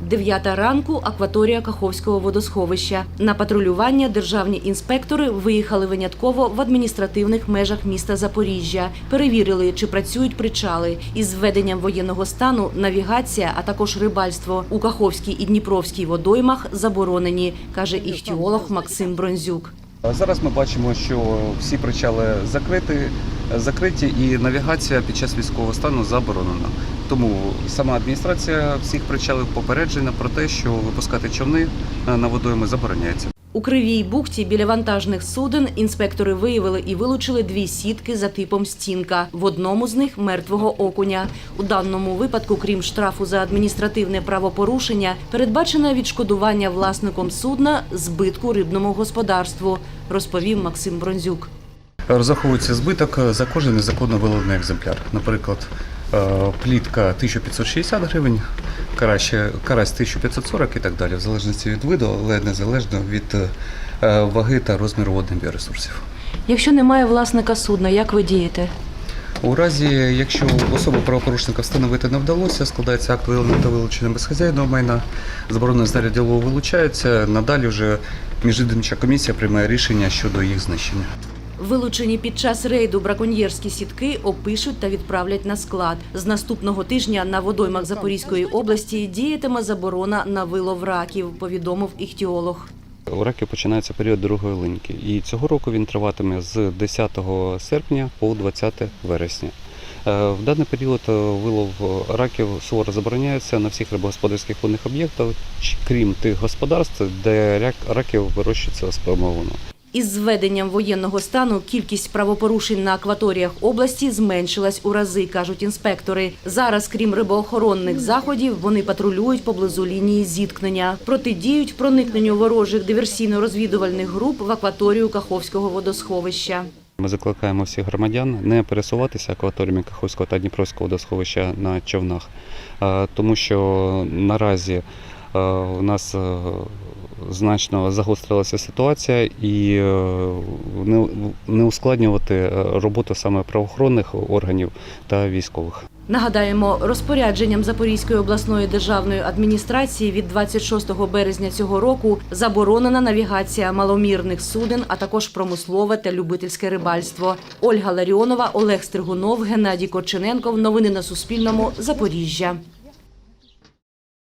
Дев'ята ранку акваторія Каховського водосховища. На патрулювання державні інспектори виїхали винятково в адміністративних межах міста Запоріжжя. Перевірили, чи працюють причали. Із введенням воєнного стану навігація, а також рибальство у Каховській і Дніпровській водоймах заборонені, каже іхтіолог Максим Бронзюк. Зараз ми бачимо, що всі причали закриті, закриті і навігація під час військового стану заборонена. Тому сама адміністрація всіх причалів попереджена про те, що випускати човни е, на водойми забороняється. У Кривій бухті біля вантажних суден інспектори виявили і вилучили дві сітки за типом стінка. В одному з них мертвого окуня. У даному випадку, крім штрафу за адміністративне правопорушення, передбачено відшкодування власником судна збитку рибному господарству, розповів Максим Бронзюк. Розраховується збиток за кожен незаконно виловлений екземпляр. Наприклад, е, плітка 1560 гривень, карась, карась 1540 і так далі, в залежності від виду, але незалежно від е, ваги та розміру водних біоресурсів. Якщо немає власника судна, як ви дієте? У разі, якщо особу правопорушника встановити не вдалося, складається акт виявлення та вилучення безхазяйного майна, заборонене знаряддя лову вилучається, надалі вже міжвідомча комісія приймає рішення щодо їх знищення. Вилучені під час рейду браконьєрські сітки опишуть та відправлять на склад. З наступного тижня на водоймах Запорізької області діятиме заборона на вилов раків, повідомив іхтіолог. У раків починається період другої линьки, і цього року він триватиме з 10 серпня по 20 вересня. Е, В даний період е, вилов раків суворо забороняється на всіх рибогосподарських водних об'єктах, крім тих господарств, де рак- раків вирощується спермовано. Із зведенням воєнного стану кількість правопорушень на акваторіях області зменшилась у рази, кажуть інспектори. Зараз, крім рибоохоронних заходів, вони патрулюють поблизу лінії зіткнення, протидіють проникненню ворожих диверсійно-розвідувальних груп в акваторію Каховського водосховища. Ми закликаємо всіх громадян не пересуватися акваторіями Каховського та Дніпровського водосховища на човнах, тому що наразі у нас значно загострилася ситуація і е, не- ускладнювати е, роботу саме правоохоронних органів та військових. Нагадаємо, розпорядженням Запорізької обласної державної адміністрації від 26 березня цього року заборонена навігація маломірних суден, а також промислове та любительське рибальство. Ольга Ларіонова, Олег Стригунов, Геннадій Корчененков. Новини на Суспільному. Запоріжжя.